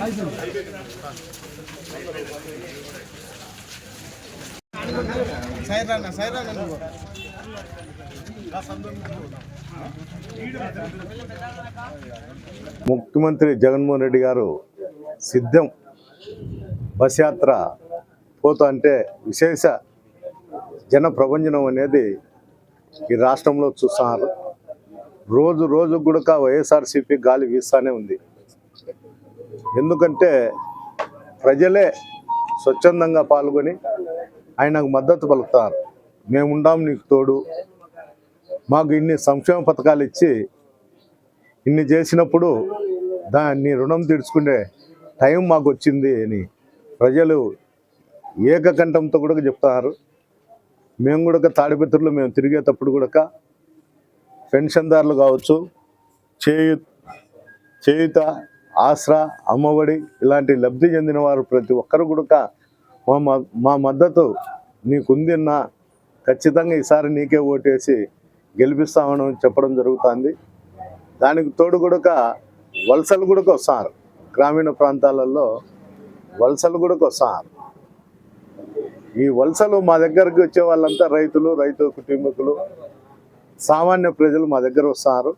నువ్వు ముఖ్యమంత్రి జగన్మోహన్ రెడ్డి గారు సిద్ధం బస్ యాత్ర పోతా అంటే విశేష జన ప్రభంజనం అనేది ఈ రాష్ట్రంలో చూస్తున్నారు. రోజు రోజు కూడా వైఎస్ఆర్సీపీ గాలి వీస్తానే ఉంది. ఎందుకంటే ప్రజలే స్వచ్ఛందంగా పాల్గొని ఆయనకు మద్దతు పలుకుతారు. మేముండాం నీకు తోడు. మాకు ఇన్ని సంక్షేమ పథకాలు ఇచ్చి ఇన్ని చేసినప్పుడు దాన్ని రుణం తీర్చుకునే టైం మాకు వచ్చింది అని ప్రజలు ఏకకంఠంతో కూడా చెప్తున్నారు మేము కూడా తాడిపత్రులు మేము తిరిగేటప్పుడు కూడా పెన్షన్దారులు కావచ్చు చేయు చేయుత ఆసరా అమ్మఒడి ఇలాంటి లబ్ధి చెందిన వారు ప్రతి ఒక్కరు కూడా మా మా మద్దతు నీకుందిన్నా ఖచ్చితంగా ఈసారి నీకే ఓటేసి గెలిపిస్తామని చెప్పడం జరుగుతుంది. దానికి తోడు కూడా వలసలు కూడా వస్తారు గ్రామీణ ప్రాంతాలలో వలసలు కూడా వస్తారు ఈ వలసలు మా దగ్గరకు వచ్చే వాళ్ళంతా రైతులు రైతు కుటుంబకులు సామాన్య ప్రజలు మా దగ్గర వస్తారు.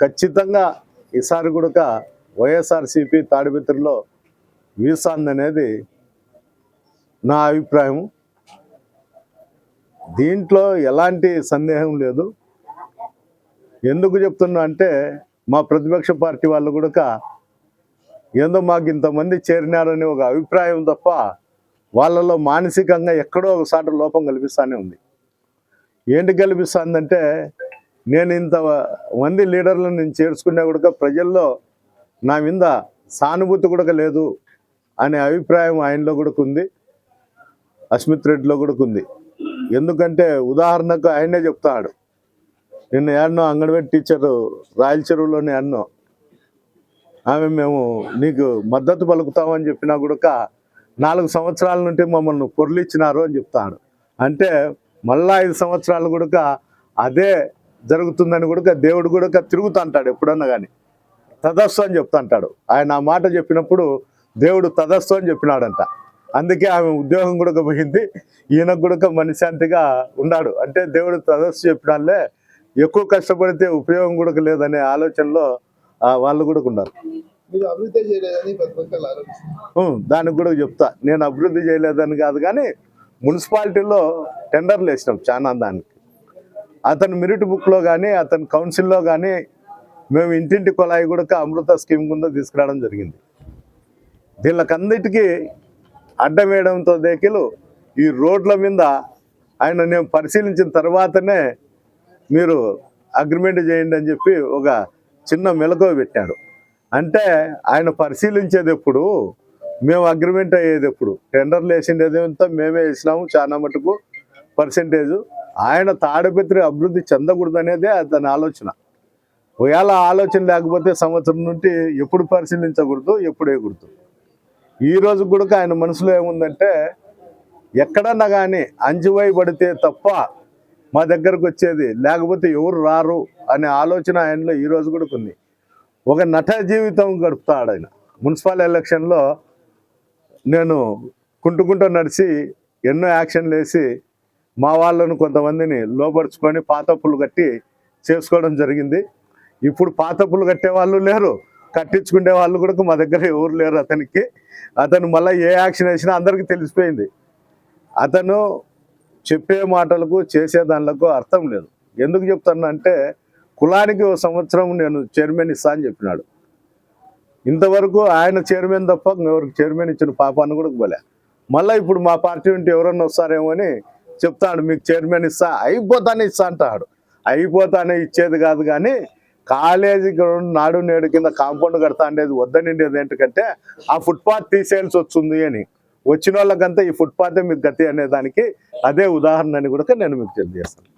ఖచ్చితంగా ఈసారి కూడా వైఎస్ఆర్సిపి తాడిపత్రిలో వీసాంది అనేది నా అభిప్రాయం. దీంట్లో ఎలాంటి సందేహం లేదు. ఎందుకు చెప్తున్నా అంటే మా ప్రతిపక్ష పార్టీ వాళ్ళు కూడా ఏందో మాకు ఇంతమంది చేరినారని ఒక అభిప్రాయం తప్ప వాళ్ళలో మానసికంగా ఎక్కడో ఒకసారి లోపం కల్పిస్తూనే ఉంది. ఏంటి కల్పిస్తుందంటే నేను ఇంత మంది లీడర్లను నేను చేర్చుకున్నా కూడా ప్రజల్లో నా మీద సానుభూతి కూడా లేదు అనే అభిప్రాయం ఆయనలో కూడా ఉంది అస్మిత్ రెడ్డిలో కూడా ఉంది. ఎందుకంటే ఉదాహరణకు ఆయనే చెప్తాడు నిన్న ఎన్నో అంగన్వాడీ టీచరు రాయల చెరువులోనే అన్నో ఆమె మేము నీకు మద్దతు పలుకుతామని చెప్పినా కూడా నాలుగు సంవత్సరాల నుండి మమ్మల్ని పొరలిచ్చినారు అని చెప్తాడు. అంటే మళ్ళా ఐదు సంవత్సరాలు కూడా అదే జరుగుతుందని కూడా దేవుడు కూడా తిరుగుతుంటాడు ఎప్పుడన్నా కానీ తదస్సు అని చెప్తుంటాడు ఆయన ఆ మాట చెప్పినప్పుడు దేవుడు తదస్సు అని చెప్పినాడంట. అందుకే ఆమె ఉద్యోగం కూడా పోయింది. ఈయనకు కూడా మనశాంతిగా ఉన్నాడు అంటే దేవుడు తదస్సు చెప్పినాలే ఎక్కువ కష్టపడితే ఉపయోగం కూడా లేదనే ఆలోచనలో వాళ్ళు కూడా ఉన్నారు. దానికి కూడా చెప్తా. నేను అభివృద్ధి చేయలేదని కాదు కానీ మున్సిపాలిటీలో టెండర్లు వేసినాం చాలా దానికి అతని మెరిట్ బుక్లో కానీ అతని కౌన్సిల్లో కానీ మేము ఇంటింటి కొలాయి కూడా అమృత స్కీమ్ కింద తీసుకురావడం జరిగింది. దీళ్ళకందటికీ అడ్డం వేయడంతో దేకిలు ఈ రోడ్ల మీద ఆయన నేను పరిశీలించిన తర్వాతనే మీరు అగ్రిమెంట్ చేయండి అని చెప్పి ఒక చిన్న మెలకువ పెట్టాడు. అంటే ఆయన పరిశీలించేది ఎప్పుడు మేము అగ్రిమెంట్ అయ్యేది ఎప్పుడు. టెండర్లు వేసిండేది అంతా మేమే వేసినాము చాలా మటుకు పర్సెంటేజ్ ఆయన తాడపత్రి అభివృద్ధి చెందకూడదు అనేదే అతని ఆలోచన. ఒకవేళ ఆలోచన లేకపోతే సంవత్సరం నుండి ఎప్పుడు పరిశీలించకూడదు ఎప్పుడు వేయకూడదు ఈరోజు కూడా ఆయన మనసులో ఏముందంటే ఎక్కడన్నా కానీ అంజువై పడితే తప్ప మా దగ్గరకు వచ్చేది లేకపోతే ఎవరు రారు అనే ఆలోచన ఆయనలో ఈ రోజు కూడా ఉంది. ఒక నట జీవితం గడుపుతాడు ఆయన. మున్సిపల్ ఎలక్షన్లో నేను కుంటుకుంటూ నడిచి ఎన్నో యాక్షన్లు వేసి మా వాళ్ళను కొంతమందిని లోపరుచుకొని పాతప్పులు కట్టి చేసుకోవడం జరిగింది. ఇప్పుడు పాతప్పులు కట్టే వాళ్ళు లేరు. కట్టించుకునే వాళ్ళు కూడా మా దగ్గర ఎవరు లేరు అతనికి. అతను మళ్ళీ ఏ యాక్షన్ వేసినా అందరికీ తెలిసిపోయింది. అతను చెప్పే మాటలకు చేసే దానిలకు అర్థం లేదు. ఎందుకు చెప్తాను అంటే కులానికి ఒక సంవత్సరం నేను చైర్మన్ ఇస్తా అని చెప్పినాడు. ఇంతవరకు ఆయన చైర్మన్ తప్ప ఎవరికి చైర్మన్ ఇచ్చిన పాపాన్ని కూడా పోలే మళ్ళీ ఇప్పుడు మా పార్టీ ఉంటే ఎవరన్నా వస్తారేమో అని చెప్తాడు మీకు చైర్మన్ ఇస్తా. అయిపోతానే ఇస్తా అంటాడు. అయిపోతానే ఇచ్చేది కాదు కానీ కాలేజీ గ్రౌండ్ నాడు నేడు కింద కాంపౌండ్ కడతా అనేది వద్దనిండేది ఏంటంటే ఆ ఫుట్పాత్ తీసేయాల్సి వస్తుంది అని. వచ్చిన వాళ్ళకంతా ఈ ఫుట్పాతే మీకు గతి అనే దానికి అదే ఉదాహరణ అని కూడా నేను మీకు తెలియజేస్తాను.